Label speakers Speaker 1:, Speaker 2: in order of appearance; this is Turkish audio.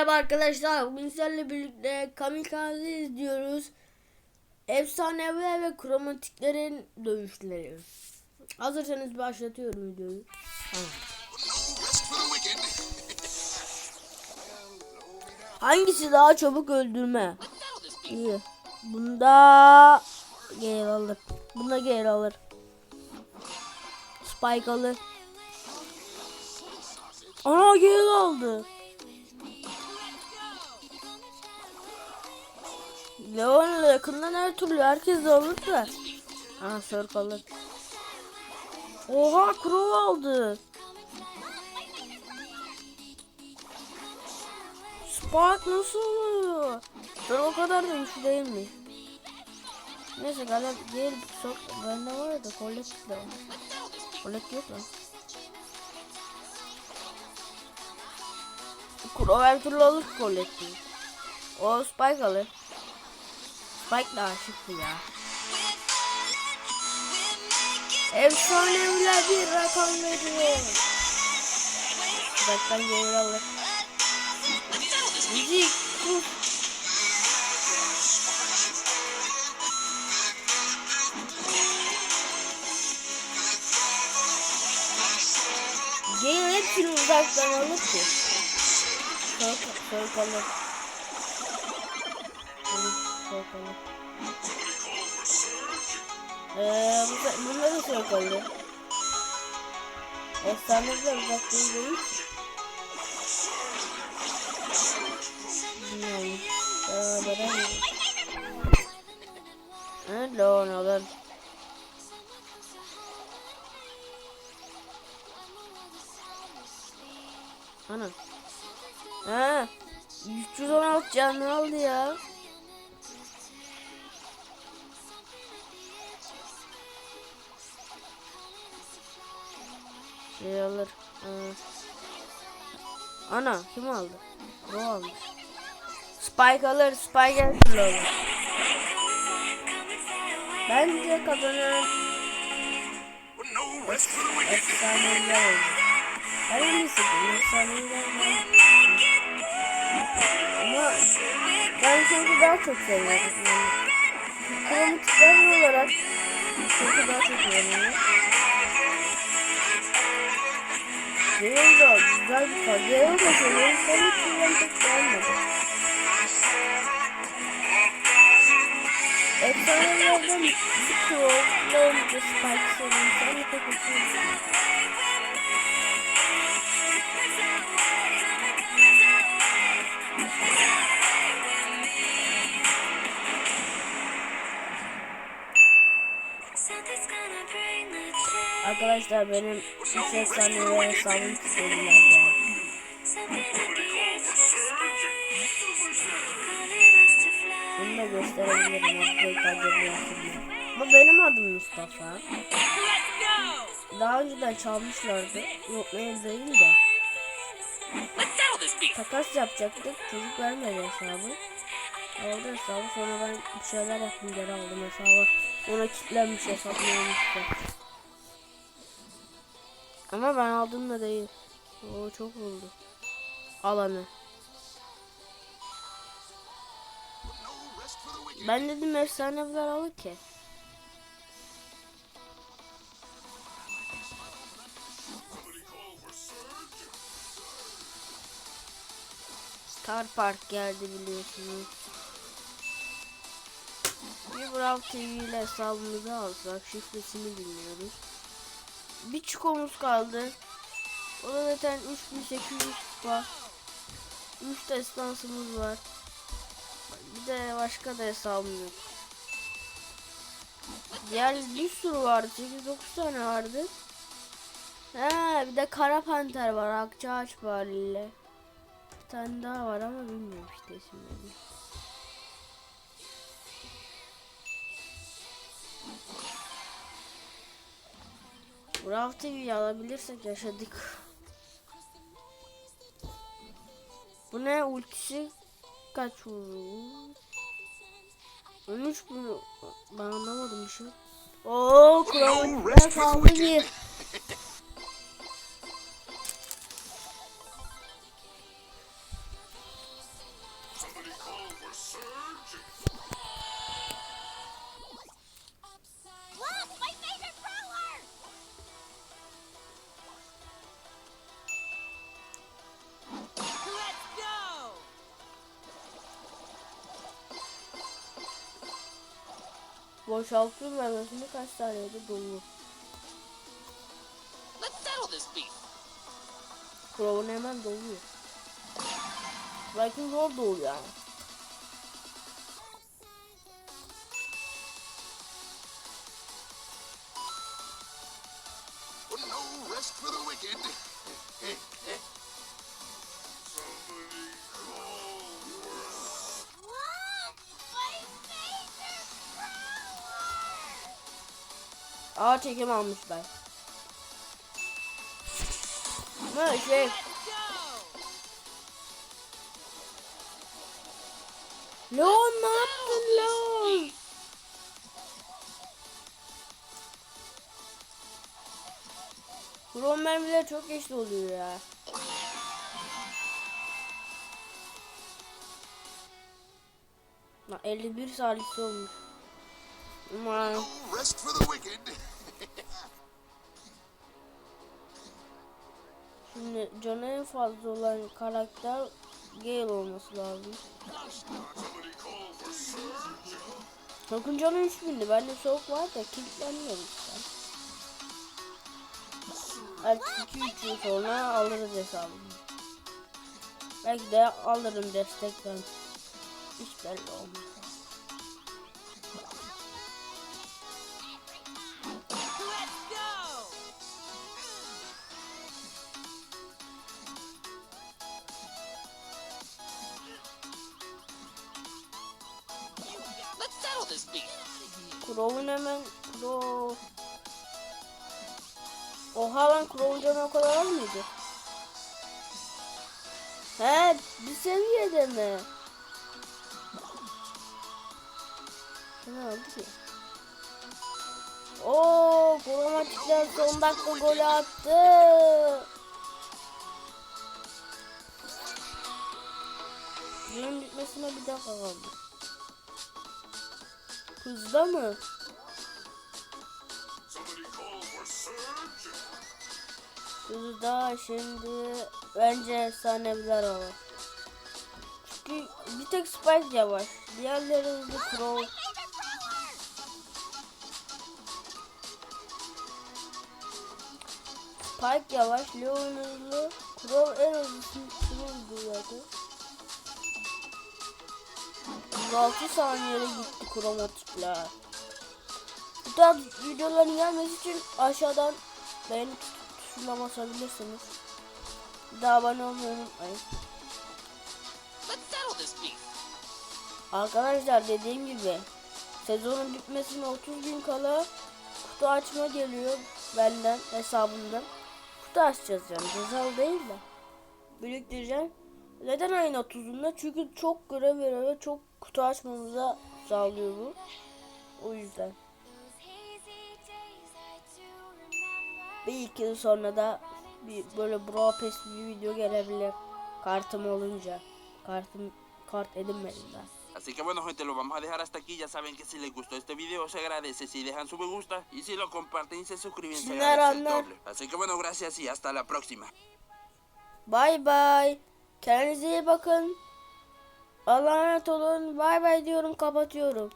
Speaker 1: Merhaba arkadaşlar. Bugün birlikte Kamikaze izliyoruz. Efsanevi ve kromatiklerin dövüşleri. Hazırsanız başlatıyorum videoyu. Hangisi daha çabuk öldürme? İyi. Bunda geri alır. Bunda geri alır. Spike alır. Ana geri aldı. Leon yakından her türlü herkes de alır da. Aha Sörk alır. Oha Crow aldı. Spark nasıl oluyor? Ben o kadar da güçlü değil mi? Neyse galiba değil sok bende var da kolektif de var. Kolektif yok lan. Crow her türlü alır kolektif. O Spike alır. Spike da aşıktı ya. Efsaneviler bir rakam veriyor. Geri alır. Müzik. Gale hepsini uzaktan alır ki. Sok, sok alır. Sok alır. Eee bu da, bunda da sok alır. Efsaneler uzak değil değil. Bilmiyorum. Aa, bana Hello, ne olur. Ana. Ha. 316 canlı aldı ya. Şey alır. Ha. Ana kim aldı? O almış. Spike alır. Spike türlü alır. Bence kazanan efsaneler oldu. Ben en iyisi efsaneler. Ama ben çünkü daha çok seviyorum. Kromatikler olarak çünkü daha çok seviyorum. De güzel bir kart. Benim de seviyorum. Sen hiç güzel pek beğenmedim. Efsanelerden bir Crow'la bir Spike seviyorum. Sen de pek hoşuma Arkadaşlar benim 3 efsane hesabım istediler ya. Bunu da gösterebilirim. Ama benim adım Mustafa. Daha önceden çalmışlardı. Yok ne değil de. Takas yapacaktık. Çocuk vermedi hesabı. Aldı hesabı sonra ben bir şeyler yaptım geri aldım hesabı. Ona kilitlenmiş hesap neymişti. Ama ben aldım da değil. O çok oldu. Alanı. Ben dedim efsaneler alır ki. Star Park geldi biliyorsunuz. Bir Brawl TV ile hesabımızı alsak şifresini bilmiyoruz. Bir çukomuz kaldı. O da zaten 3800 kupa. 3 destansımız var. Bir de başka da hesabım yok. Diğer bir sürü vardı. 8-9 tane vardı. Ha, bir de Kara Panter var. Akçaağaç var ile. Bir tane daha var ama bilmiyorum işte isimlerini. TV'yi alabilirsek yaşadık. Bu ne ultisi kaç vurdu? 13 bin ben anlamadım bir şey. Oo kromatikler kaldı bir. Boşaltıyor memesini kaç saniyede dolu. Crow'un hemen doluyor. Belki zor dolu yani. Ağır çekim almışlar. Ne şey! Leon ne yaptın Leon? Krom mermiler çok geç oluyor ya. Lan 51 salisi olmuş. Aman.
Speaker 2: No rest for the wicked.
Speaker 1: Şimdi canı en fazla olan karakter Gale olması lazım. Soğuk'un canı 3000'di. Bende soğuk var da kilitlenmiyor işte. Artık 2-3 yıl sonra alırız hesabını. Belki de alırım destekten. Hiç belli olmaz. Crow'un hemen Crow. Oha lan Crow'un canı o kadar az mıydı? He bir seviyede mi? Ne oldu ki? Oo, kromatikler son dakika golü attı. Günün bitmesine bir dakika kaldı. Hızda mı? Hızda şimdi bence efsaneviler olur. Çünkü bir tek Spike yavaş. Diğerleri hızlı Crow. Spike yavaş, Leon hızlı, Crow en hızlı zaten. 106 saniyede gitti kromatikler. Bu tarz videoların gelmesi için aşağıdan beğeni tuşuna basabilirsiniz. Bir de abone olmayı unutmayın. Arkadaşlar dediğim gibi sezonun bitmesine 30 gün kala kutu açma geliyor benden hesabımdan. Kutu açacağız yani cezalı değil de. Biriktireceğim. Neden ayın 30'unda? Çünkü çok görev veriyor ve çok kutu açmamıza sağlıyor bu. O yüzden. Bir iki yıl sonra da bir böyle Brawl Pass bir video gelebilir. Kartım olunca. Kartım kart edinmediğinden.
Speaker 3: Así que bueno gente, lo vamos a dejar hasta aquí. Ya saben que si les gustó este video se agradece si dejan su me gusta y si lo comparten y se suscriben se agradece el doble. Así que bueno, gracias y hasta la próxima.
Speaker 1: Bay bay. Kendinize iyi bakın. Allah'a emanet olun. Bay bay diyorum kapatıyorum.